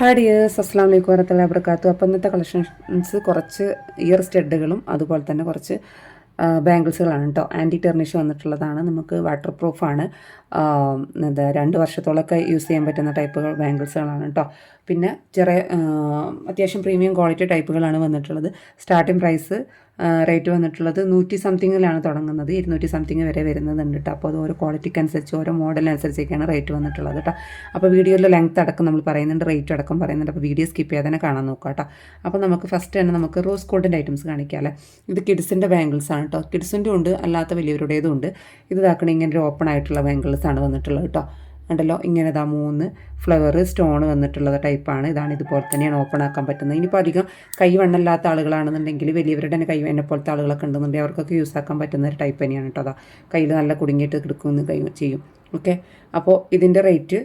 Hi dears അസ്സാം വലൈക്കും വരത്തുള്ള അബർക്കാത്തു അപ്പം ഇന്നത്തെ കളക്ഷൻസ് കുറച്ച് ഇയർ സ്റ്റഡുകളും അതുപോലെ തന്നെ കുറച്ച് ബാംഗിൾസുകളാണ് കേട്ടോ ആന്റി ടെർണിഷ് വന്നിട്ടുള്ളതാണ്. നമുക്ക് വാട്ടർ പ്രൂഫാണ് എന്താ രണ്ട് വർഷത്തോളമൊക്കെ യൂസ് ചെയ്യാൻ പറ്റുന്ന ടൈപ്പുകൾ ബാംഗിൾസുകളാണ് കേട്ടോ പിന്നെ ചെറിയ അത്യാവശ്യം പ്രീമിയം ക്വാളിറ്റി ടൈപ്പുകളാണ് വന്നിട്ടുള്ളത്. സ്റ്റാർട്ടിംഗ് പ്രൈസ് റേറ്റ് വന്നിട്ടുള്ളത് നൂറ്റി സംതിങ്ങിലാണ് തുടങ്ങുന്നത്. ഇരുന്നൂറ്റി സംതിങ് വരെ വരുന്നതുണ്ട് കേട്ടോ അപ്പോൾ അത് ഓരോ ക്വാളിറ്റിക്ക് അനുസരിച്ച് ഓരോ മോഡലിനനുസരിച്ചൊക്കെയാണ് റേറ്റ് വന്നിട്ടുള്ളത് കേട്ടോ അപ്പോൾ വീഡിയോയിലെ ലെങ്ത് അടക്കം നമ്മൾ പറയുന്നുണ്ട് റേറ്റ് അടക്കം പറയുന്നുണ്ട്. അപ്പോൾ വീഡിയോ സ്കിപ്പ് ചെയ്യാതെ തന്നെ കാണാൻ നോക്കുക കേട്ടോ അപ്പോൾ നമുക്ക് ഫസ്റ്റ് തന്നെ നമുക്ക് റോസ് ഗോൾഡിന്റെ ഐറ്റംസ് കാണിക്കാം ഇത് കിഡ്സിന്റെ ബാംഗിൾസ് ആണ് കേട്ടോ കിഡ്സിന്റെ ഉണ്ട് അല്ലാത്ത വലിയവരുടേതും ഉണ്ട്. ഇത് ഇതാക്കണ ഇങ്ങനെ ഒരു ഓപ്പൺ ആയിട്ടുള്ള ബാംഗിൾസ് ആണ് വന്നിട്ടുള്ളത് കേട്ടോ ഉണ്ടല്ലോ ഇങ്ങനെ ഇതാ മൂന്ന് ഫ്ലവർ സ്റ്റോൺ വന്നിട്ടുള്ളത് ടൈപ്പാണ് ഇതാണ് ഇതുപോലെ തന്നെയാണ് ഓപ്പൺ ആക്കാൻ പറ്റുന്നത്. ഇനിയിപ്പോൾ അധികം കൈ വണ്ണല്ലാത്ത ആളുകളാണെന്നുണ്ടെങ്കിൽ വലിയവരുടെ തന്നെ കൈ എന്നെ പോലത്തെ ആളുകളൊക്കെ ഉണ്ടെന്നുണ്ടെങ്കിൽ അവർക്കൊക്കെ യൂസ് ആക്കാൻ പറ്റുന്ന ഒരു ടൈപ്പ് തന്നെയാണ് കേട്ടോ അതാ കയ്യിൽ നല്ല കുടുങ്ങിയിട്ട് കിടക്കുമെന്ന് കൈ ചെയ്യും. ഓക്കെ അപ്പോൾ ഇതിന്റെ റേറ്റ്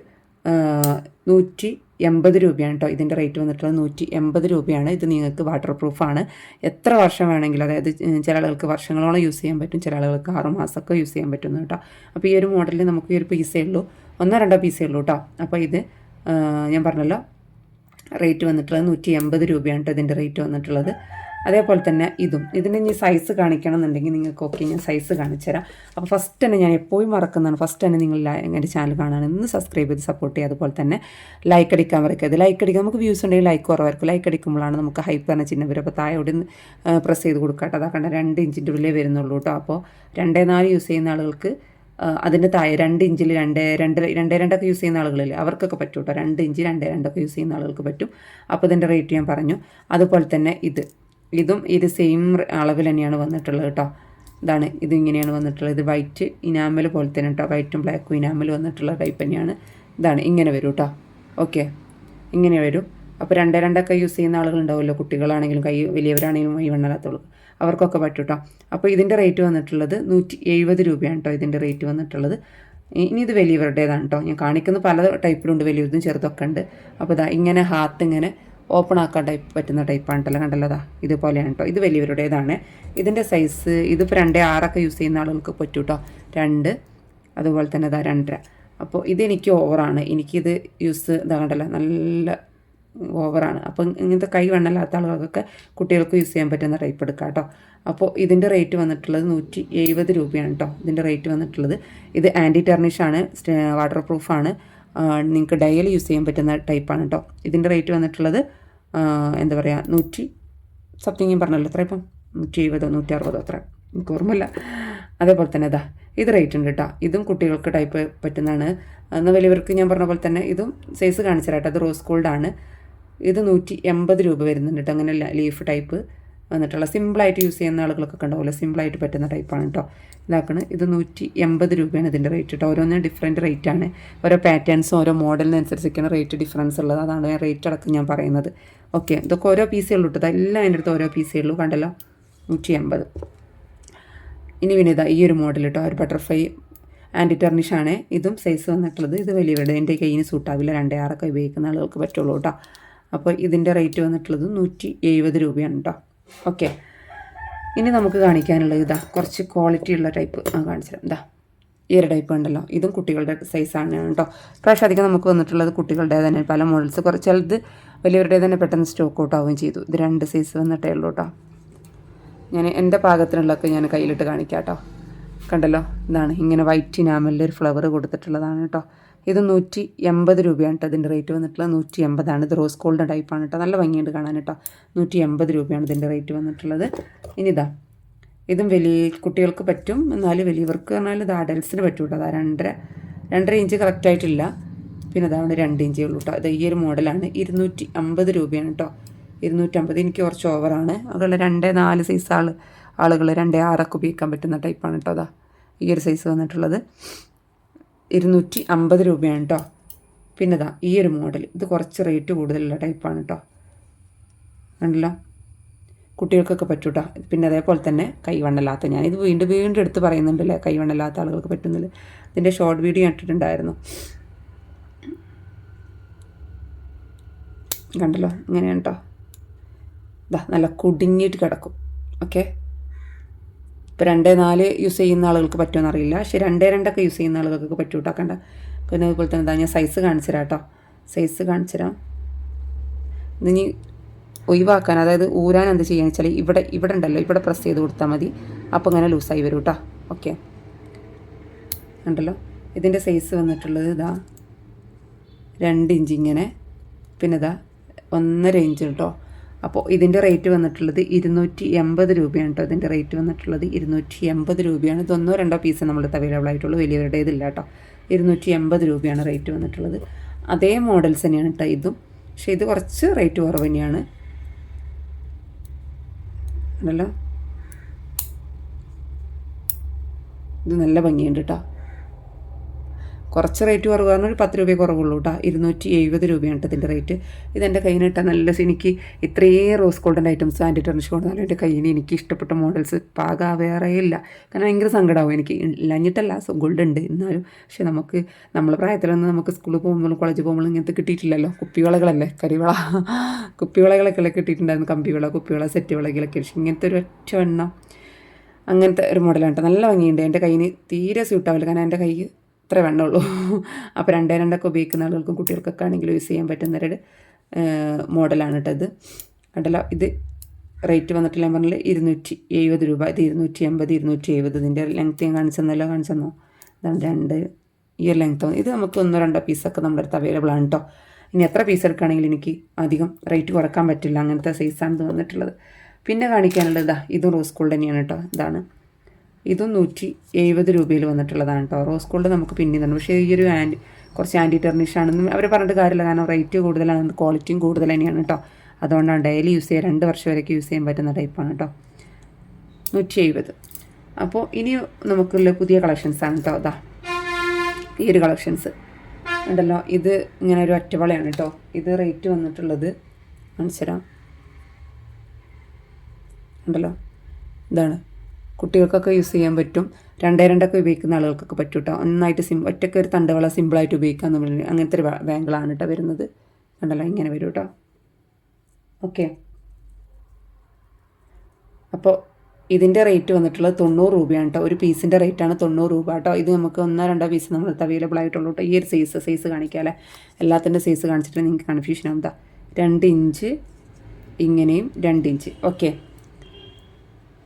നൂറ്റി എൺപത് രൂപയാണ് കേട്ടോ ഇതിന്റെ റേറ്റ് വന്നിട്ടുള്ളത്. നൂറ്റി എൺപത് രൂപയാണ്. ഇത് നിങ്ങൾക്ക് വാട്ടർ പ്രൂഫാണ് എത്ര വർഷം വേണമെങ്കിലും അതായത് ചില ആളുകൾക്ക് വർഷങ്ങളോളം യൂസ് ചെയ്യാൻ പറ്റും ചില ആളുകൾക്ക് ആറ് മാസമൊക്കെ യൂസ് ചെയ്യാൻ പറ്റുന്നു കേട്ടോ. അപ്പോൾ ഈ ഒരു മോഡലിൽ നമുക്ക് ഈ ഒരു പീസേ ഉള്ളൂ. ഒന്നോ രണ്ടോ പീസേ ഉള്ളൂ കേട്ടോ. അപ്പോൾ ഇത് ഞാൻ പറഞ്ഞല്ലോ റേറ്റ് വന്നിട്ടുള്ളത് നൂറ്റി എൺപത് രൂപയാണ് കേട്ടോ ഇതിന്റെ റേറ്റ് വന്നിട്ടുള്ളത്. അതേപോലെ തന്നെ ഇതും. ഇതിന് ഇനി സൈസ് കാണിക്കണം എന്നുണ്ടെങ്കിൽ നിങ്ങൾക്ക് ഓക്കെ ഞാൻ സൈസ് കാണിച്ചു തരാം അപ്പോൾ ഫസ്റ്റ് തന്നെ ഞാൻ എപ്പോഴും മറക്കുന്നതാണ്. ഫസ്റ്റ് തന്നെ നിങ്ങൾ എന്റെ ചാനൽ കാണാൻ ഒന്ന് സബ്സ്ക്രൈബ് ചെയ്ത് സപ്പോർട്ട് ചെയ്യുക. അതുപോലെ തന്നെ ലൈക്ക് അടിക്കാൻ വരയ്ക്കരുത് ലൈക്ക് അടിക്കാൻ നമുക്ക് വ്യൂസ് ഉണ്ടെങ്കിൽ ലൈക്ക് കുറവായിരിക്കും. ലൈക്ക് അടിക്കുമ്പോഴാണ് നമുക്ക് ഹൈപ്പ് എന്ന ചിഹ്നം വരും അപ്പോൾ താഴെ പ്രസ് ചെയ്ത് കൊടുക്കാട്ടോ അതാ കണ്ട? രണ്ട് ഇഞ്ചിന്റെ ഉള്ളിലേ വരുന്നുള്ളൂ കേട്ടോ. അപ്പോൾ രണ്ടേ നാല് യൂസ് ചെയ്യുന്ന ആളുകൾക്ക് അതിന്റെ താഴെ രണ്ട് ഇഞ്ചിൽ രണ്ട് രണ്ട് രണ്ടേ രണ്ടൊക്കെ യൂസ് ചെയ്യുന്ന ആളുകളില്ലേ അവർക്കൊക്കെ പറ്റും കേട്ടോ. രണ്ട് ഇഞ്ച് രണ്ടേ രണ്ടൊക്കെ യൂസ് ചെയ്യുന്ന ആളുകൾക്ക് പറ്റും. അപ്പോൾ ഇതിന്റെ റേറ്റ് ഞാൻ പറഞ്ഞു. അതുപോലെ തന്നെ ഇത്. ഇതും ഇത് സെയിം അളവിൽ തന്നെയാണ് വന്നിട്ടുള്ളത് കേട്ടോ ഇതാണ് ഇതിങ്ങനെയാണ് വന്നിട്ടുള്ളത്. ഇത് വൈറ്റ് ഇനാമൽ പോലെ തന്നെ കേട്ടോ വൈറ്റും ബ്ലാക്കും ഇനാമൽ വന്നിട്ടുള്ള ടൈപ്പ് തന്നെയാണ്. ഇതാണ് ഇങ്ങനെ വരും കേട്ടോ ഓക്കെ ഇങ്ങനെ വരും. അപ്പോൾ രണ്ടേ രണ്ടൊക്കെ യൂസ് ചെയ്യുന്ന ആളുകളുണ്ടാവുമല്ലോ കുട്ടികളാണെങ്കിലും കൈ വലിയവരാണെങ്കിലും കൈ വണ്ണാത്തവർക്ക് അവർക്കൊക്കെ പറ്റും കേട്ടോ അപ്പോൾ ഇതിന്റെ റേറ്റ് വന്നിട്ടുള്ളത് നൂറ്റി എഴുപത് രൂപയാണ് കേട്ടോ ഇതിന്റെ റേറ്റ് വന്നിട്ടുള്ളത്. ഇനി ഇത് വലിയവരുടേതാണ് കേട്ടോ ഞാൻ കാണിക്കുന്ന പല ടൈപ്പിലുണ്ട് വലിയതും ചെറുതൊക്കെ ഉണ്ട്. അപ്പോൾ ഇതാ ഇങ്ങനെ ഹാത്ത് ഇങ്ങനെ ഓപ്പൺ ആക്കാൻ ടൈപ്പ് പറ്റുന്ന ടൈപ്പാണല്ലോ കണ്ടല്ലോ ഇതുപോലെയാണ് കേട്ടോ ഇത് വലിയവരുടേതാണ്. ഇതിന്റെ സൈസ് ഇതിപ്പോൾ രണ്ട് ആറൊക്കെ യൂസ് ചെയ്യുന്ന ആളുകൾക്ക് പറ്റും കേട്ടോ രണ്ട് അതുപോലെ തന്നെ ഇതാ രണ്ടര. അപ്പോൾ ഇതെനിക്ക് ഓവറാണ് എനിക്കിത് യൂസ് ഇതാ കണ്ടല്ലോ നല്ല ഓവറാണ് അപ്പം ഇങ്ങനത്തെ കൈ വണ്ണല്ലാത്ത ആളുകൾക്കൊക്കെ കുട്ടികൾക്ക് യൂസ് ചെയ്യാൻ പറ്റുന്ന ടൈപ്പ് എടുക്കാം കേട്ടോ അപ്പോൾ ഇതിന്റെ റേറ്റ് വന്നിട്ടുള്ളത് നൂറ്റി എഴുപത് രൂപയാണ് കേട്ടോ ഇതിന്റെ റേറ്റ് വന്നിട്ടുള്ളത്. ഇത് ആന്റി ടെർണിഷാണ് വാട്ടർ പ്രൂഫാണ് നിങ്ങൾക്ക് ഡയലി യൂസ് ചെയ്യാൻ പറ്റുന്ന ടൈപ്പാണ് കേട്ടോ ഇതിന്റെ റേറ്റ് വന്നിട്ടുള്ളത് എന്താ പറയുക നൂറ്റി സംതിങ് പറഞ്ഞല്ലോ എത്ര ഇപ്പം. നൂറ്റി എഴുപതോ നൂറ്റി അറുപതോ അത്ര. എനിക്ക് ഓർമ്മയില്ല. അതേപോലെ തന്നെ അതാ ഇത് റേറ്റ് ഉണ്ട് കേട്ടോ ഇതും കുട്ടികൾക്ക് ടൈപ്പ് പറ്റുന്നതാണ്. എന്നാൽ വലിയവർക്ക് ഞാൻ പറഞ്ഞ പോലെ തന്നെ ഇതും സൈസ് കാണിച്ചു തരാം കേട്ടോ അത് റോസ് ഗോൾഡാണ് ഇത് നൂറ്റി എൺപത് രൂപ വരുന്നുണ്ട് കേട്ടോ അങ്ങനെ ലീഫ് ടൈപ്പ് വന്നിട്ടുള്ള സിമ്പിളായിട്ട് യൂസ് ചെയ്യുന്ന ആളുകൾക്കൊക്കെ ഉണ്ടാവില്ല സിമ്പിളായിട്ട് പറ്റുന്ന ടൈപ്പാണ് കേട്ടോ ഇതാക്കണ്. ഇത് നൂറ്റി എൺപത് രൂപയാണ് ഇതിന്റെ റേറ്റ് കേട്ടോ ഓരോന്നിനും ഡിഫറെന്റ് റേറ്റ് ആണ്. ഓരോ പാറ്റേൺസും ഓരോ മോഡലിനനുസരിച്ചൊക്കെയാണ് റേറ്റ് ഡിഫറൻസ് ഉള്ളത്. അതാണ് ഞാൻ റേറ്റ് അടക്കം ഞാൻ പറയുന്നത്. ഓക്കെ ഇതൊക്കെ ഓരോ പീസേ ഉള്ളൂ കേട്ടോ എല്ലാം അതിന്റെ അടുത്ത് ഓരോ പീസേ ഉള്ളൂ. കണ്ടല്ലോ? നൂറ്റി എൺപത് ഇനി പിന്നെ ഇതാ ഈ ഒരു മോഡൽ കേട്ടോ ഒരു ബട്ടർഫ്ലൈ ആന്റി ടെർണിഷാണ് ഇതും സൈസ് വന്നിട്ടുള്ളത്. ഇത് വലിയവരുടെ എന്റെ കയ്യിന് സൂട്ടാവില്ല രണ്ടേ ആറൊക്കെ ഉപയോഗിക്കുന്ന ആളുകൾക്ക് പറ്റുള്ളൂ കേട്ടോ അപ്പോൾ ഇതിന്റെ റേറ്റ് വന്നിട്ടുള്ളത് നൂറ്റി എഴുപത് രൂപയാണ് കേട്ടോ ഓക്കെ ഇനി നമുക്ക് കാണിക്കാനുള്ളത് ഇതാ കുറച്ച് ക്വാളിറ്റി ഉള്ള ടൈപ്പ് ആ കാണിച്ചത് ഇതാ ഈ ഒരു ടൈപ്പ് ഉണ്ടല്ലോ. ഇതും കുട്ടികളുടെ സൈസാണ് കേട്ടോ. പ്രാവശ്യം അധികം നമുക്ക് വന്നിട്ടുള്ളത് കുട്ടികളുടെ തന്നെ. പല മോഡൽസ് കുറച്ച് ചിലത് വലിയവരുടെ തന്നെ പെട്ടെന്ന് സ്റ്റോക്ക് ഔട്ട് ആവുകയും ചെയ്തു. ഇത് രണ്ട് സൈസ് വന്നിട്ടേ ഉള്ളൂ കേട്ടോ. ഞാൻ എന്റെ പാകത്തിനുള്ളതൊക്കെ ഞാൻ കയ്യിലിട്ട് കാണിക്കാം കേട്ടോ കണ്ടല്ലോ? ഇതാണ് ഇങ്ങനെ വൈറ്റ് ഇനാമലിൽ ഒരു ഫ്ലവർ കൊടുത്തിട്ടുള്ളതാണ് കേട്ടോ. ഇത് നൂറ്റി എൺപത് രൂപയാണ് കേട്ടോ ഇതിന്റെ റേറ്റ് വന്നിട്ടുള്ളത്. നൂറ്റി എൺപതാണ് ഇത് റോസ് ഗോൾഡ് ടൈപ്പാണ് കേട്ടോ. നല്ല ഭംഗിയുണ്ട് കാണാൻ കേട്ടോ. നൂറ്റി എൺപത് രൂപയാണ് ഇതിന്റെ റേറ്റ് വന്നിട്ടുള്ളത്. ഇനി ഇതാ. വലിയ കുട്ടികൾക്ക് പറ്റും. എന്നാൽ വലിയവർക്ക് പറഞ്ഞാൽ ഇത് അഡൽസിന് പറ്റും കേട്ടോ അതാ രണ്ടര രണ്ടര ഇഞ്ച് കറക്റ്റായിട്ടില്ല പിന്നെ അതാണ് രണ്ട് ഇഞ്ചേ ഉള്ളൂ കേട്ടോ. അത് ഈ ഒരു മോഡലാണ് ഇരുന്നൂറ്റി അമ്പത് രൂപയാണ് കേട്ടോ. ഇരുന്നൂറ്റമ്പത് എനിക്ക് കുറച്ച് ഓവറാണ് അതുള്ള രണ്ട് നാല് സൈസ് ആൾ ആളുകൾ രണ്ടേ ആറൊക്കെ ഉപയോഗിക്കാൻ പറ്റുന്ന ടൈപ്പാണ് കേട്ടോ. അതാ ഈ ഒരു സൈസ് വന്നിട്ടുള്ളത്. ഇരുന്നൂറ്റി അമ്പത് രൂപയാണ് കേട്ടോ പിന്നെ ഇതാ ഈ ഒരു മോഡൽ ഇത് കുറച്ച് റേറ്റ് കൂടുതലുള്ള ടൈപ്പാണ് കേട്ടോ ഉണ്ടല്ലോ കുട്ടികൾക്കൊക്കെ പറ്റും കേട്ടോ പിന്നെ അതേപോലെ തന്നെ കൈവണ്ണല്ലാത്ത ഞാനിത് വീണ്ടും വീണ്ടും എടുത്ത് പറയുന്നുണ്ടല്ലേ? കൈവണ്ണല്ലാത്ത ആളുകൾക്ക് പറ്റുന്നില്ല ഇതിന്റെ ഷോർട്ട് വീഡിയോ ഇട്ടിട്ടുണ്ടായിരുന്നു. കണ്ടല്ലോ? ഇങ്ങനെയാണ് കേട്ടോ ഇതാ നല്ല കുടുങ്ങിയിട്ട് കിടക്കും. ഓക്കെ ഇപ്പോൾ രണ്ടേ നാല് യൂസ് ചെയ്യുന്ന ആളുകൾക്ക് പറ്റുമെന്ന് അറിയില്ല. പക്ഷേ രണ്ടേ രണ്ടൊക്കെ യൂസ് ചെയ്യുന്ന ആളുകൾക്ക് പറ്റും കേട്ടോ പിന്നെ അതുപോലെ തന്നെ എന്താ ഞാൻ സൈസ് കാണിച്ചു തരാം കേട്ടോ. സൈസ് കാണിച്ചു തരാം ഇനി ഒഴിവാക്കാൻ അതായത് ഊരാൻ എന്ത് ചെയ്യാന്ന് വെച്ചാൽ ഇവിടെ ഇവിടെ ഉണ്ടല്ലോ. ഇവിടെ പ്രസ് ചെയ്ത് കൊടുത്താൽ മതി. അപ്പോൾ ഇങ്ങനെ ലൂസായി വരും കേട്ടോ. ഓക്കെ ഉണ്ടല്ലോ ഇതിന്റെ സൈസ് വന്നിട്ടുള്ളത് ഇതാ രണ്ട് ഇഞ്ച് ഇങ്ങനെ. പിന്നെ ഇതാ ഒന്നര ഇഞ്ച് കേട്ടോ അപ്പോൾ ഇതിന്റെ റേറ്റ് വന്നിട്ടുള്ളത് ഇരുന്നൂറ്റി എൺപത് രൂപയാണ് കേട്ടോ. ഇതിന്റെ റേറ്റ് വന്നിട്ടുള്ളത് ഇരുന്നൂറ്റി എൺപത് രൂപയാണ്. ഇതൊന്നോ രണ്ടോ പീസ് നമ്മളിത് അവൈലബിൾ ആയിട്ടുള്ളൂ. വലിയവരുടെ ഇതില്ല കേട്ടോ. ഇരുന്നൂറ്റി എൺപത് രൂപയാണ് റേറ്റ് വന്നിട്ടുള്ളത്. അതേ മോഡൽസ് തന്നെയാണ് കേട്ടോ ഇതും. പക്ഷേ ഇത് കുറച്ച് റേറ്റ് കുറവ് തന്നെയാണ്. ഇത് നല്ല ഭംഗിയുണ്ട് കേട്ടോ കുറച്ച് റേറ്റ് കുറവ് പറഞ്ഞാൽ ഒരു പത്ത് രൂപയെ കുറവുള്ളൂ കേട്ടോ ഇരുന്നൂറ്റി എഴുപത് രൂപയാണ് ഇതിന്റെ റേറ്റ് ഇതെന്റെ കയ്യിൽ ഇട്ടാൽ നല്ല എനിക്ക് ഇത്രയും rose golden items anti tarnish കൊണ്ടാലും എന്റെ കയ്യിൽ എനിക്ക് ഇഷ്ടപ്പെട്ട മോഡൽസ് പാക വേറെ ഇല്ല. കാരണം ഭയങ്കര സങ്കടമാവും എനിക്ക്. ഇല്ലഞ്ഞിട്ടല്ല ഗോൾഡ് ഉണ്ട് എന്നാലും. പക്ഷെ നമുക്ക് നമ്മളെ പ്രായത്തിലൊന്നും നമുക്ക് സ്കൂളിൽ പോകുമ്പോഴും കോളേജ് പോകുമ്പോഴും ഇങ്ങനത്തെ കിട്ടിയിട്ടില്ലല്ലോ. കുപ്പിവളകളല്ലേ കരിവള. കുപ്പിവളകളൊക്കെ കിട്ടിയിട്ടുണ്ടായിരുന്നു കമ്പിവള കുപ്പിവള സെറ്റ് വിളകളൊക്കെ. ഇങ്ങനത്തെ ഒരു ഒറ്റ എണ്ണം അങ്ങനത്തെ ഒരു മോഡലാണ് കേട്ടോ നല്ല ഭംഗിയുണ്ട്. എന്റെ കയ്യിൽ തീരെ സ്യൂട്ടാവില്ല കാരണം എന്റെ കൈ ഇത്ര വെണ്ണമുള്ളൂ അപ്പോൾ രണ്ടേ രണ്ടൊക്കെ ഉപയോഗിക്കുന്ന ആളുകൾക്കും കുട്ടികൾക്കൊക്കെ ആണെങ്കിലും യൂസ് ചെയ്യാൻ പറ്റുന്ന ഒരു മോഡലാണ് കേട്ടത് കണ്ടല്ലോ ഇത് റേറ്റ് വന്നിട്ടില്ല ഞാൻ പറഞ്ഞില്ല? ഇരുന്നൂറ്റി എഴുപത് രൂപ. ഇത് ഇരുന്നൂറ്റി എൺപത് ഇരുന്നൂറ്റി എഴുപത് ഇതിന്റെ ലെങ്ത് ഞാൻ കാണിച്ചെന്നല്ലോ കാണിച്ചെന്നോ? ഇതാണ് രണ്ട് ഈ ഒരു ലെങ്ത്ത് ഇത് നമുക്ക് ഒന്നോ രണ്ടോ പീസൊക്കെ നമ്മുടെ അടുത്ത് അവൈലബിൾ ആണ് കേട്ടോ ഇനി എത്ര പീസ് എടുക്കുകയാണെങ്കിലും എനിക്ക് അധികം റേറ്റ് കുറയ്ക്കാൻ പറ്റില്ല. അങ്ങനത്തെ സൈസാണ് വന്നിട്ടുള്ളത്. പിന്നെ കാണിക്കാനുള്ളത് ഇതാ ഇതും റോസ് ഗോൾഡ് തന്നെയാണ് കേട്ടോ ഇതാണ്. ഇതും നൂറ്റി എഴുപത് രൂപയിൽ വന്നിട്ടുള്ളതാണ് കേട്ടോ റോസ് ഗോൾഡ് നമുക്ക് പിന്നെ തന്നെ. പക്ഷേ ഈ ഒരു ആന്റി കുറച്ച് ആന്റി ടെർണിഷ് ആണെന്ന് അവർ പറഞ്ഞിട്ട് കാര്യമില്ല. കാരണം റേറ്റ് കൂടുതലാണ് ക്വാളിറ്റിയും കൂടുതൽ തന്നെയാണ് കേട്ടോ അതുകൊണ്ടാണ് ഡെയിലി യൂസ് ചെയ്യാൻ രണ്ട് വർഷം വരെയൊക്കെ യൂസ് ചെയ്യാൻ പറ്റുന്ന ടൈപ്പാണ് കേട്ടോ നൂറ്റി എഴുപത്. അപ്പോൾ ഇനി നമുക്കുള്ള പുതിയ കളക്ഷൻസ് ആണ് കേട്ടോ അതാ ഈ ഒരു കളക്ഷൻസ്. ഉണ്ടല്ലോ ഇത് ഇങ്ങനെ ഒരു ഒറ്റവളയാണ് കേട്ടോ ഇത് റേറ്റ് വന്നിട്ടുള്ളത് മനസ്സിലാം ഉണ്ടല്ലോ ഇതാണ്. കുട്ടികൾക്കൊക്കെ യൂസ് ചെയ്യാൻ പറ്റും. രണ്ടേ രണ്ടൊക്കെ ഉപയോഗിക്കുന്ന ആളുകൾക്കൊക്കെ പറ്റും കേട്ടോ ഒന്നായിട്ട് സിം ഒറ്റയ്ക്ക് ഒരു തണ്ടവള സിമ്പിളായിട്ട് ഉപയോഗിക്കാൻ നമ്മൾ അങ്ങനത്തെ ഒരു ബാങ്കിളാണ് കേട്ടോ വരുന്നത്. കണ്ടല്ലോ ഇങ്ങനെ വരും കേട്ടോ ഓക്കെ. അപ്പോൾ ഇതിന്റെ റേറ്റ് വന്നിട്ടുള്ളത് തൊണ്ണൂറ് രൂപയാണ് കേട്ടോ ഒരു പീസിന്റെ റേറ്റാണ് തൊണ്ണൂറ് രൂപ കേട്ടോ ഇത് നമുക്ക് ഒന്നോ രണ്ടോ പീസ് നമ്മൾ അവൈലബിൾ ആയിട്ടുള്ളൂ കേട്ടോ ഈ ഒരു സൈസ് സൈസ് കാണിക്കാമല്ലേ എല്ലാത്തിന്റെ സൈസ് കാണിച്ചിട്ട് നിങ്ങൾക്ക് കൺഫ്യൂഷൻ ആവുന്നതാണ് രണ്ട് ഇഞ്ച് ഇങ്ങനെയും രണ്ട് ഇഞ്ച് ഓക്കെ.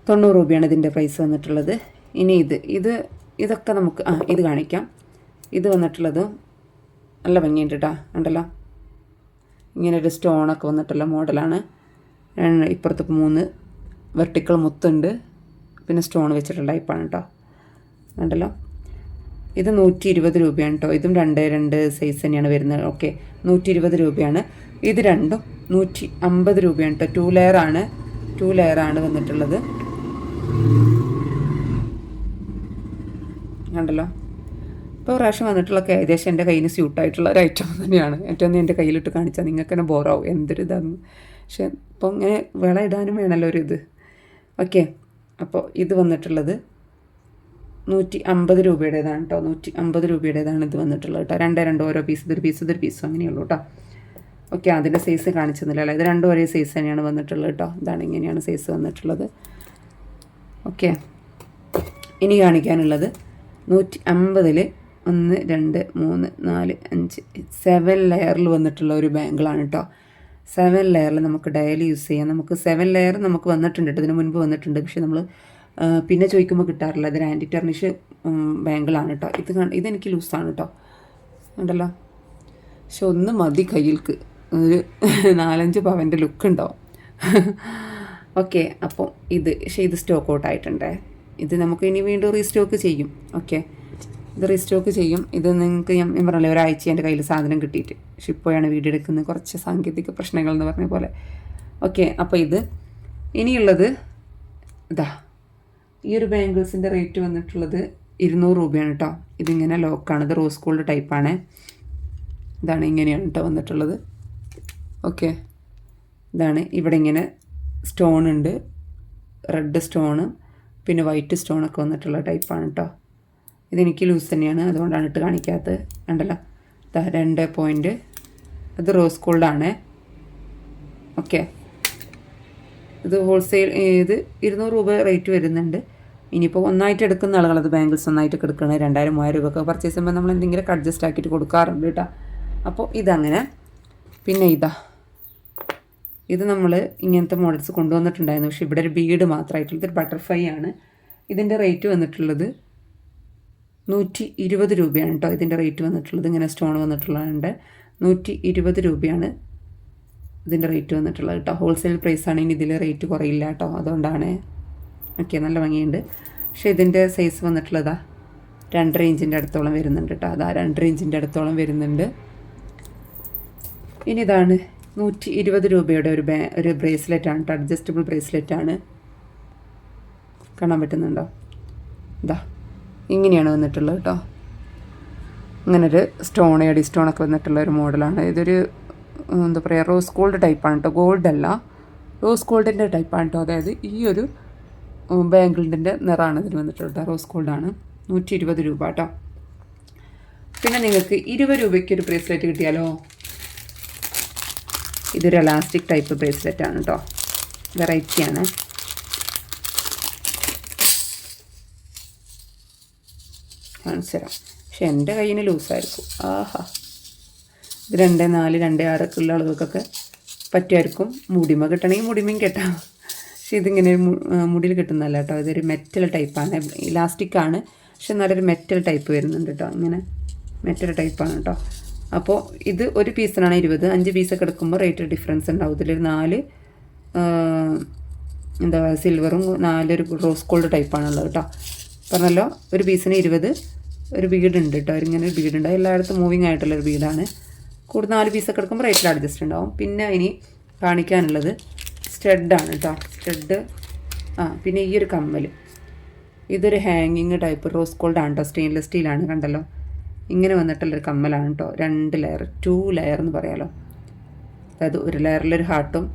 തൊണ്ണൂറ് രൂപയാണ് ഇതിന്റെ പ്രൈസ് വന്നിട്ടുള്ളത്. ഇനി ഇത് ഇത് ഇതൊക്കെ നമുക്ക് ആ ഇത് കാണിക്കാം. ഇത് വന്നിട്ടുള്ളത് നല്ല ഭംഗിയുണ്ട് കേട്ടോ ഉണ്ടല്ലോ? ഇങ്ങനെ ഒരു സ്റ്റോണൊക്കെ വന്നിട്ടുള്ള മോഡലാണ്. ഇപ്പുറത്ത് മൂന്ന് വെർട്ടിക്കൽ മുത്തുണ്ട്. പിന്നെ സ്റ്റോൺ വെച്ചിട്ടുള്ള ടൈപ്പാണ് കേട്ടോ ഉണ്ടല്ലോ? ഇത് നൂറ്റി ഇരുപത് രൂപയാണ് കേട്ടോ ഇതും രണ്ട് രണ്ട് സൈസ് തന്നെയാണ് വരുന്നത്. ഓക്കെ. നൂറ്റി ഇരുപത് രൂപയാണ്. ഇത് രണ്ടും നൂറ്റി അമ്പത് രൂപയാണ് കേട്ടോ ടു ലെയറാണ് ടു ലെയറാണ് വന്നിട്ടുള്ളത്. കണ്ടല്ലോ? ഇപ്പോൾ പ്രാവശ്യം വന്നിട്ടുള്ളൊക്കെ ഏകദേശം എന്റെ കയ്യിൽ സ്യൂട്ടായിട്ടുള്ള ഒരു ഐറ്റം തന്നെയാണ്. ഏറ്റവും എന്റെ കയ്യിലിട്ട് കാണിച്ചാൽ നിങ്ങൾക്ക് തന്നെ ബോറാവും. എന്തൊരു ഇതാണ് പക്ഷെ ഇപ്പോൾ ഇങ്ങനെ വിള ഇടാനും വേണമല്ലോ ഒരു ഇത്. ഓക്കെ. അപ്പോൾ ഇത് വന്നിട്ടുള്ളത് നൂറ്റി അമ്പത് രൂപയുടേതാണ് കേട്ടോ. നൂറ്റി അമ്പത് രൂപയുടേതാണ് ഇത് വന്നിട്ടുള്ളത് കേട്ടോ. രണ്ടേ രണ്ട് ഓരോ പീസ് ഇതൊരു പീസ് ഇതൊരു പീസും അങ്ങനെയുള്ളൂ കേട്ടോ. ഓക്കെ അതിന്റെ സൈസ് കാണിച്ചെന്നില്ല ഇത് രണ്ടും ഒരേ സൈസ് തന്നെയാണ് വന്നിട്ടുള്ളത് കേട്ടോ. ഇതാണ് ഇങ്ങനെയാണ് സൈസ് വന്നിട്ടുള്ളത്. ഓക്കെ. ഇനി കാണിക്കാനുള്ളത് നൂറ്റി അമ്പതിൽ ഒന്ന് രണ്ട് മൂന്ന് നാല് അഞ്ച് സെവൻ ലെയറിൽ വന്നിട്ടുള്ള ഒരു ബാങ്കിളാണ് കേട്ടോ സെവൻ ലെയറിൽ നമുക്ക് ഡയലി യൂസ് ചെയ്യാം. നമുക്ക് സെവൻ ലെയർ നമുക്ക് വന്നിട്ടുണ്ട് കേട്ടോ ഇതിന് മുൻപ് വന്നിട്ടുണ്ട്. പക്ഷേ നമ്മൾ പിന്നെ ചോദിക്കുമ്പോൾ കിട്ടാറില്ല. അതിന് ആന്റി ടെർണിഷ് ബാങ്കിളാണ് കേട്ടോ ഇത് ഇതെനിക്ക് ലൂസാണ് കേട്ടോ ഉണ്ടല്ലോ? പക്ഷെ ഒന്ന് മതി കയ്യിൽക്ക്. ഒരു നാലഞ്ച് പവന്റെ ലുക്ക് ഉണ്ടാവും. ഓക്കെ അപ്പോൾ ഇത് പക്ഷേ ഇത് സ്റ്റോക്ക് ഔട്ട് ആയിട്ടുണ്ടേ. ഇത് നമുക്ക് ഇനി വീണ്ടും റീസ്റ്റോക്ക് ചെയ്യും. ഓക്കെ. ഇത് റീസ്റ്റോക്ക് ചെയ്യും. ഇത് നിങ്ങൾക്ക് ഞാൻ പറഞ്ഞില്ലേ ഒരാഴ്ച എന്റെ കയ്യിൽ സാധനം കിട്ടിയിട്ട്. പക്ഷെ ഇപ്പോഴാണ് വീട് എടുക്കുന്നത്. കുറച്ച് സാങ്കേതിക പ്രശ്നങ്ങൾ എന്ന് പറഞ്ഞ പോലെ. ഓക്കെ അപ്പോൾ ഇത് ഇനിയുള്ളത് ഇതാ ഈ ഒരു ബാംഗിൾസിന്റെ റേറ്റ് വന്നിട്ടുള്ളത് ഇരുന്നൂറ് രൂപയാണ് കേട്ടോ ഇതിങ്ങനെ ലോക്കാണ് ഇത് റോസ് ഗോൾഡ് ടൈപ്പാണ് ഇതാണ് ഇങ്ങനെയാണ് കേട്ടോ വന്നിട്ടുള്ളത്. ഓക്കെ. ഇതാണ് ഇവിടെ ഇങ്ങനെ സ്റ്റോൺ ഉണ്ട് റെഡ് സ്റ്റോണ് പിന്നെ വൈറ്റ് സ്റ്റോണൊക്കെ വന്നിട്ടുള്ള ടൈപ്പാണ് കേട്ടോ ഇതെനിക്ക് ലൂസ് തന്നെയാണ് അതുകൊണ്ടാണ് ഇട്ട് കാണിക്കാത്തത്. ഉണ്ടല്ലോ രണ്ട് പോയിന്റ് അത് റോസ് ഗോൾഡാണ് ഓക്കെ ഇത് ഹോൾസെയിൽ ഇത് ഇരുന്നൂറ് രൂപ റേറ്റ് വരുന്നുണ്ട്. ഇനിയിപ്പോൾ ഒന്നായിട്ട് എടുക്കുന്ന ആളുകളത് ബാങ്കിൾസ് ഒന്നായിട്ടൊക്കെ എടുക്കണം. രണ്ടായിരം മൂവായിരം രൂപയൊക്കെ പർച്ചേസ് ചെയ്യുമ്പോൾ നമ്മൾ എന്തെങ്കിലുമൊക്കെ അഡ്ജസ്റ്റ് ആക്കിയിട്ട് കൊടുക്കാറുണ്ട് കേട്ടോ അപ്പോൾ ഇതങ്ങനെ. പിന്നെ ഇതാ. ഇത് നമ്മൾ ഇങ്ങനത്തെ മോഡൽസ് കൊണ്ടുവന്നിട്ടുണ്ടായിരുന്നു. പക്ഷേ ഇവിടെ ഒരു ബീഡ് മാത്രമായിട്ടുള്ളത് ബട്ടർഫ്ലൈ ആണ്. ഇതിന്റെ റേറ്റ് വന്നിട്ടുള്ളത് നൂറ്റി ഇരുപത് രൂപയാണ് കേട്ടോ ഇതിന്റെ റേറ്റ് വന്നിട്ടുള്ളത്. ഇങ്ങനെ സ്റ്റോൺ വന്നിട്ടുള്ളതുണ്ട്. നൂറ്റി ഇരുപത് രൂപയാണ് ഇതിന്റെ റേറ്റ് വന്നിട്ടുള്ളത് കേട്ടോ ഹോൾസെയിൽ പ്രൈസ് ആണെങ്കിൽ ഇതിൽ റേറ്റ് കുറയില്ല കേട്ടോ അതുകൊണ്ടാണ്. ഓക്കെ നല്ല ഭംഗിയുണ്ട്. പക്ഷേ ഇതിന്റെ സൈസ് വന്നിട്ടുള്ളതാ. രണ്ടര ഇഞ്ചിന്റെ അടുത്തോളം വരുന്നുണ്ട് കേട്ടോ അതാ രണ്ടര ഇഞ്ചിന്റെ അടുത്തോളം വരുന്നുണ്ട്. ഇനി ഇതാണ് നൂറ്റി ഇരുപത് രൂപയുടെ ഒരു ഒരു ബ്രേസ്ലെറ്റ് ആണ് കേട്ടോ അഡ്ജസ്റ്റബിൾ ബ്രേസ്ലെറ്റ് ആണ് കാണാൻ പറ്റുന്നുണ്ടോ? ഇതാ ഇങ്ങനെയാണ് വന്നിട്ടുള്ളത് കേട്ടോ. ഇങ്ങനൊരു സ്റ്റോൺ എഡി സ്റ്റോണൊക്കെ വന്നിട്ടുള്ള ഒരു മോഡലാണ്. ഇതൊരു എന്താ പറയുക റോസ് ഗോൾഡ് ടൈപ്പാണ് കേട്ടോ. ഗോൾഡ് അല്ല റോസ് ഗോൾഡിന്റെ ടൈപ്പാണ് കേട്ടോ. അതായത് ഈ ഒരു ബാങ്കിളിന്റെ നിറമാണ് ഇതിന് വന്നിട്ടുള്ളത് റോസ് ഗോൾഡാണ്. നൂറ്റി ഇരുപത് രൂപ കേട്ടോ. പിന്നെ നിങ്ങൾക്ക് ഇരുപത് രൂപയ്ക്ക് ഒരു ബ്രേസ്ലെറ്റ് കിട്ടിയാലോ? ഇതൊരു എലാസ്റ്റിക് ടൈപ്പ് ബ്രേസ്ലെറ്റ് ആണ് കേട്ടോ വെറൈറ്റിയാണ് കാണിച്ചു തരാം. പക്ഷെ എന്റെ കയ്യിന് ലൂസായിരിക്കും ആഹാ. ഇത് രണ്ട് നാല് രണ്ട് ആറൊക്കെ ഉള്ള ആളുകൾക്കൊക്കെ പറ്റുമായിരിക്കും. മുടിമ കിട്ടണമെങ്കിൽ മുടിമയും കെട്ടാം. പക്ഷെ ഇതിങ്ങനെ മുടിയിൽ കിട്ടുന്നതല്ല കേട്ടോ ഇതൊരു മെറ്റൽ ടൈപ്പാണ് ഇലാസ്റ്റിക് ആണ്. പക്ഷെ നല്ലൊരു മെറ്റൽ ടൈപ്പ് വരുന്നുണ്ട് കേട്ടോ ഇങ്ങനെ മെറ്റൽ ടൈപ്പാണ് കേട്ടോ അപ്പോൾ ഇത് ഒരു പീസിനാണ് ഇരുപത്. അഞ്ച് പീസൊക്കെ എടുക്കുമ്പോൾ റേറ്റ് ഡിഫറൻസ് ഉണ്ടാവും. ഇതിലൊരു നാല് എന്താ സിൽവറും നാലൊരു റോസ് ഗോൾഡ് ടൈപ്പാണുള്ളത് കേട്ടോ പറഞ്ഞല്ലോ ഒരു പീസിന് ഇരുപത് ഒരു വീടുണ്ട് കേട്ടോ ഇങ്ങനെ ഒരു വീടുണ്ട്. എല്ലായിടത്തും മൂവിങ് ആയിട്ടുള്ള ഒരു കൂടുതൽ നാല് പീസൊക്കെ എടുക്കുമ്പോൾ റേറ്റിൽ അഡ്ജസ്റ്റ് ഉണ്ടാവും. പിന്നെ ഇനി കാണിക്കാനുള്ളത് സ്റ്റെഡാണ് കേട്ടോ സ്റ്റെഡ് ആ പിന്നെ ഈ ഒരു കമ്മൽ ഇതൊരു ഹാങ്ങിങ് ടൈപ്പ് റോസ് ഗോൾഡ് ആണ് കേട്ടോ സ്റ്റെയിൻലെസ് സ്റ്റീലാണ് കണ്ടല്ലോ. ഇങ്ങനെ വന്നിട്ടുള്ളൊരു കമ്മലാണ് കേട്ടോ രണ്ട് ലെയർ ടു ലെയർ എന്ന് പറയാലോ. അതായത് ഒരു ലെയറിലൊരു ഹാർട്ടും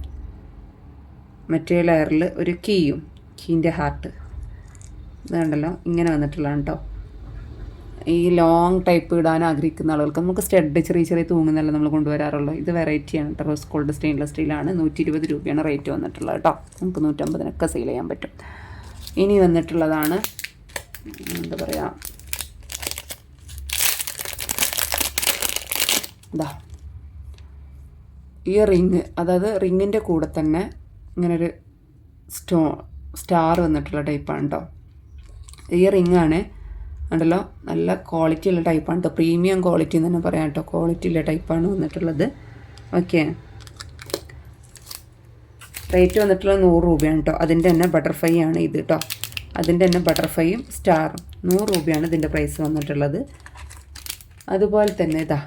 മറ്റേ ലെയറിൽ ഒരു കീയും കീന്റെ ഹാർട്ട് ഇതുണ്ടല്ലോ ഇങ്ങനെ വന്നിട്ടുള്ളതാണ് കേട്ടോ ഈ ലോങ് ടൈപ്പ് ഇടാൻ ആഗ്രഹിക്കുന്ന ആളുകൾക്ക് നമുക്ക് സ്റ്റഡ് ചെറിയ ചെറിയ തൂങ്ങുന്നല്ല നമ്മൾ കൊണ്ടുവരാറുള്ളൂ. ഇത് വെറൈറ്റിയാണ് കേട്ടോ റോസ് ഗോൾഡ് സ്റ്റെയിൻലെസ് സ്റ്റീലാണ് നൂറ്റി ഇരുപത് രൂപയാണ് റേറ്റ് വന്നിട്ടുള്ളത് കേട്ടോ നമുക്ക് നൂറ്റമ്പതിനൊക്കെ സെയിൽ ചെയ്യാൻ പറ്റും. ഇനി വന്നിട്ടുള്ളതാണ് എന്താ പറയുക ഇതാ ഈ റിങ് അതായത് റിങ്ങിന്റെ കൂടെ തന്നെ ഇങ്ങനൊരു സ്റ്റോ സ്റ്റാർ വന്നിട്ടുള്ള ടൈപ്പാണ് കേട്ടോ ഈ റിങ്ങാണ് ഉണ്ടല്ലോ നല്ല ക്വാളിറ്റി ഉള്ള ടൈപ്പാണ് കേട്ടോ പ്രീമിയം ക്വാളിറ്റി എന്ന് തന്നെ പറയാം കേട്ടോ ക്വാളിറ്റി ഉള്ള ടൈപ്പാണ് വന്നിട്ടുള്ളത്. ഓക്കെ റേറ്റ് വന്നിട്ടുള്ളത് നൂറ് രൂപയാണ് കേട്ടോ അതിന്റെ തന്നെ ബട്ടർഫ്ലൈ ആണ് ഇത് കേട്ടോ അതിന്റെ തന്നെ ബട്ടർഫ്ലൈയും സ്റ്റാറും നൂറ് രൂപയാണ് ഇതിന്റെ പ്രൈസ് വന്നിട്ടുള്ളത്. അതുപോലെ തന്നെ ഇതാ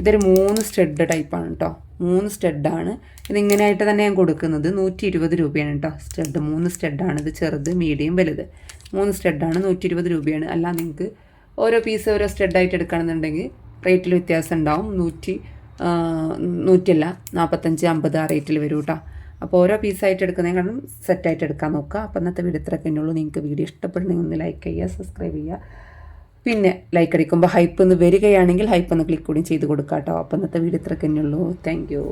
ഇതൊരു മൂന്ന് സ്റ്റെഡ് ടൈപ്പാണ് കേട്ടോ മൂന്ന് സ്റ്റെഡാണ് ഇതിങ്ങനെയായിട്ട് തന്നെ ഞാൻ കൊടുക്കുന്നത് നൂറ്റി ഇരുപത് രൂപയാണ് കേട്ടോ സ്റ്റെഡ് മൂന്ന് സ്റ്റെഡാണ് ഇത് ചെറുത് മീഡിയം വലുത്. മൂന്ന് സ്റ്റെഡാണ് നൂറ്റി ഇരുപത് രൂപയാണ്. അല്ല നിങ്ങൾക്ക് ഓരോ പീസ് ഓരോ സ്റ്റെഡായിട്ട് എടുക്കുകയാണെന്നുണ്ടെങ്കിൽ റേറ്റിൽ വ്യത്യാസം ഉണ്ടാവും. നൂറ്റി നൂറ്റല്ല നാൽപ്പത്തഞ്ച് അമ്പത് ആ റേറ്റിൽ വരും കേട്ടോ അപ്പോൾ ഓരോ പീസായിട്ട് എടുക്കുന്നതിനും സെറ്റായിട്ട് എടുക്കാൻ നോക്കുക. അപ്പോൾ ഇന്നത്തെ വീഡിയോ ഇത്രയൊക്കെ ഉള്ളൂ. നിങ്ങൾക്ക് വീഡിയോ ഇഷ്ടപ്പെടുന്നെങ്കിൽ ഒന്ന് ലൈക്ക് ചെയ്യുക സബ്സ്ക്രൈബ് ചെയ്യുക. പിന്നെ ലൈക്ക് അടിക്കുമ്പോൾ ഹൈപ്പ് ഒന്ന് വരികയാണെങ്കിൽ ഹൈപ്പ് ഒന്ന് ക്ലിക്ക് കൂടി ചെയ്ത് കൊടുക്കാം കേട്ടോ അപ്പം ഇന്നത്തെ വീഡിയോ ഇത്രക്കന്നെയുള്ളൂ താങ്ക് യു